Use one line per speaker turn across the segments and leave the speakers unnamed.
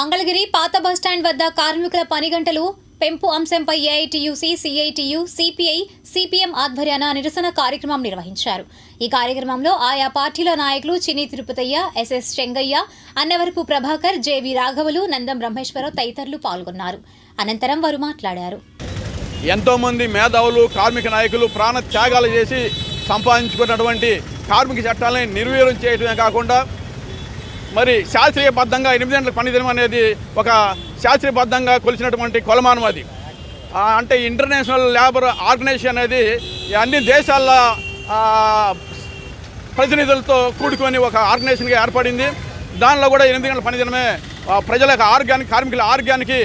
మంగళగిరి పాత బస్టాండ్ వద్ద కార్మికుల పని గంటలు పెంపు అంశంపై ఏఐటియుసి సిఐటియు సిపిఐ సిపిఎం ఆధ్వర్యాన నిరసన కార్యక్రమం నిర్వహించారు. ఈ కార్యక్రమంలో ఆయా పార్టీల నాయకులు చిన్ని తిరుపతయ్య ఎస్ఎస్ చెంగయ్య అన్నవరపు ప్రభాకర్ జేవి రాఘవులు నందం బ్రహ్మేశ్వరరావు తదితరులు పాల్గొన్నారు. అనంతరం వారు మాట్లాడారు.
ఎంతోమంది మేధావులు కార్మిక నాయకులు ప్రాణ త్యాగాలు చేసి సంపాదించుకున్నటువంటి కార్మిక చట్టాలని నిర్వీర్యం చేయడమే కాకుండా మరి శాస్త్రీయబద్ధంగా ఎనిమిది గంటల పనిదినం అనేది ఒక శాస్త్రీయబద్ధంగా కొలిచినటువంటి కొలమానం అది. అంటే ఇంటర్నేషనల్ లేబర్ ఆర్గనైజేషన్ అనేది అన్ని దేశాల ప్రతినిధులతో కూడుకొని ఒక ఆర్గనైజేషన్గా ఏర్పడింది. దానిలో కూడా ఎనిమిది గంటల పనిదినమే ఆ, ప్రజల ఆరోగ్యానికి కార్మికుల ఆరోగ్యానికి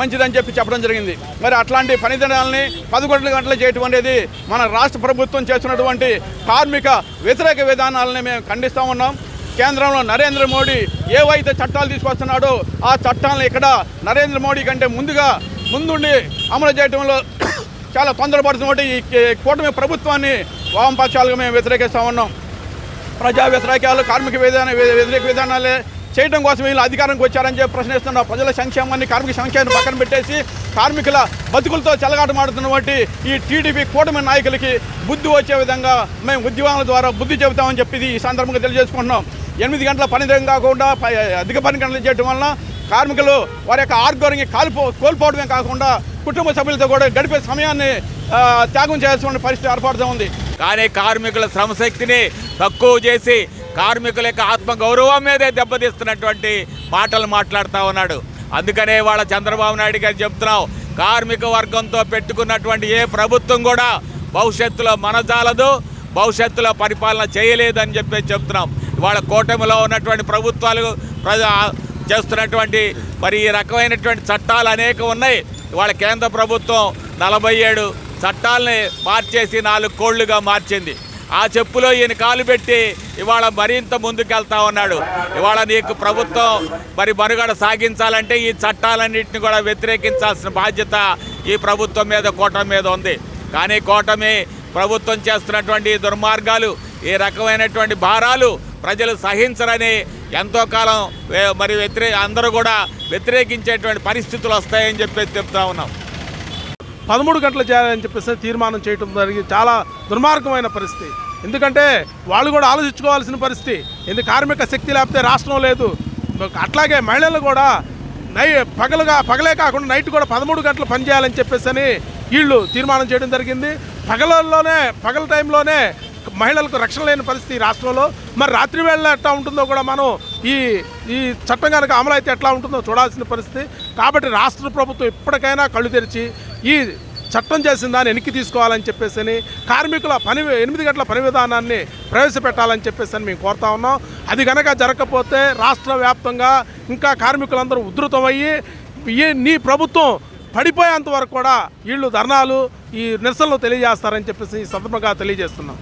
మంచిదని చెప్పి చెప్పడం జరిగింది. మరి అట్లాంటి పనిదినాలని పదకొండు గంటలు చేయటం అనేది మన రాష్ట్ర ప్రభుత్వం చేస్తున్నటువంటి కార్మిక వ్యతిరేక విధానాలని మేము ఖండిస్తూ ఉన్నాం. కేంద్రంలో నరేంద్ర మోడీ ఏవైతే చట్టాలు తీసుకొస్తున్నాడో ఆ చట్టాలను ఇక్కడ నరేంద్ర మోడీ కంటే ముందుగా ముందుండి అమలు చేయడంలో చాలా తొందరపడుతున్నటువంటి ఈ కూటమి ప్రభుత్వాన్ని వామపక్షాలుగా మేము వ్యతిరేకిస్తూ ఉన్నాం. ప్రజా వ్యతిరేకాలు కార్మిక విధాన వ్యతిరేక విధానాలే చేయడం కోసం వీళ్ళు అధికారంకి వచ్చారని చెప్పి ప్రశ్నిస్తున్న ప్రజల సంక్షేమాన్ని కార్మిక సంక్షేమాన్ని పక్కన పెట్టేసి కార్మికుల బతుకులతో చెలగాటమాడుతున్నటువంటి ఈ టీడీపీ కూటమి నాయకులకి బుద్ధి వచ్చే విధంగా మేము ఉద్యమాల ద్వారా బుద్ధి చెబుతామని చెప్పి ఈ సందర్భంగా తెలియజేసుకుంటున్నాం. ఎనిమిది గంటల పని కాకుండా అధిక పని గంటలు చేయడం వలన కార్మికులు వారి యొక్క ఆరోగ్యాన్ని కాల్పో కోల్పోవడమే కాకుండా కుటుంబ సభ్యులతో కూడా గడిపే సమయాన్ని త్యాగం చేయాల్సిన పరిస్థితి ఏర్పడుతూ ఉంది.
కానీ కార్మికుల శ్రమశక్తిని తక్కువ చేసి కార్మికుల యొక్క ఆత్మగౌరవం మీదే దెబ్బతీస్తున్నటువంటి మాటలు మాట్లాడుతూ ఉన్నాడు. అందుకనే వాళ్ళ చంద్రబాబు నాయుడు గారు చెప్తున్నాం కార్మిక వర్గంతో పెట్టుకున్నటువంటి ఏ ప్రభుత్వం కూడా భవిష్యత్తులో మనజాలదు భవిష్యత్తులో పరిపాలన చేయలేదని చెప్పి చెప్తున్నాం. వాళ్ళ కూటమిలో ఉన్నటువంటి ప్రభుత్వాలు చేస్తున్నటువంటి మరి ఈ రకమైనటువంటి చట్టాలు అనేక ఉన్నాయి. వాళ్ళ కేంద్ర ప్రభుత్వం నలభై ఏడు చట్టాలని మార్చేసి నాలుగు కోళ్ళుగా మార్చింది. ఆ చెప్పులో ఈయన కాలు పెట్టి ఇవాళ మరింత ముందుకెళ్తా ఉన్నాడు. ఇవాళ నీకు ప్రభుత్వం మరి మనుగడ సాగించాలంటే ఈ చట్టాలన్నింటిని కూడా వ్యతిరేకించాల్సిన బాధ్యత ఈ ప్రభుత్వం మీద కూటమి మీద ఉంది. కానీ కూటమి ప్రభుత్వం చేస్తున్నటువంటి దుర్మార్గాలు ఈ రకమైనటువంటి భారాలు ప్రజలు సహించరని ఎంతో కాలం వే- మరి వ్యతిరే అందరూ కూడా వ్యతిరేకించేటువంటి పరిస్థితులు వస్తాయని చెప్పేసి చెప్తా ఉన్నాం.
పదమూడు గంటలు చేయాలని చెప్పేసి తీర్మానం చేయడం జరిగింది చాలా దుర్మార్గమైన పరిస్థితి. ఎందుకంటే వాళ్ళు కూడా ఆలోచించుకోవాల్సిన పరిస్థితి. ఎందుకు కార్మిక శక్తి లేకపోతే రాష్ట్రం లేదు. అట్లాగే మహిళలు కూడా నై పగలుగా పగలే కాకుండా నైట్ కూడా పదమూడు గంటలు పనిచేయాలని చెప్పేసి అని వీళ్ళు తీర్మానం చేయడం జరిగింది. పగలలోనే పగల టైంలోనే మహిళలకు రక్షణ లేని పరిస్థితి ఈ రాష్ట్రంలో. మరి రాత్రి వేళ ఎట్లా ఉంటుందో కూడా మనం ఈ ఈ చట్టం కనుక అమలు అయితే ఎట్లా ఉంటుందో చూడాల్సిన పరిస్థితి. కాబట్టి రాష్ట్ర ప్రభుత్వం ఇప్పటికైనా కళ్ళు తెరిచి ఈ చట్టం చేసిన దాన్ని వెనక్కి తీసుకోవాలని చెప్పేసి కార్మికుల పని ఎనిమిది గంటల పని విధానాన్ని ప్రవేశపెట్టాలని చెప్పేసి అని మేము కోరుతా ఉన్నాం. అది కనుక జరగకపోతే రాష్ట్ర వ్యాప్తంగా ఇంకా కార్మికులందరూ ఉధృతమయ్యి ఈ నీ ప్రభుత్వం పడిపోయేంత వరకు కూడా వీళ్ళు ధర్నాలు ఈ నిరసనలు తెలియజేస్తారని చెప్పేసి ఈ సందర్భంగా తెలియజేస్తున్నాం.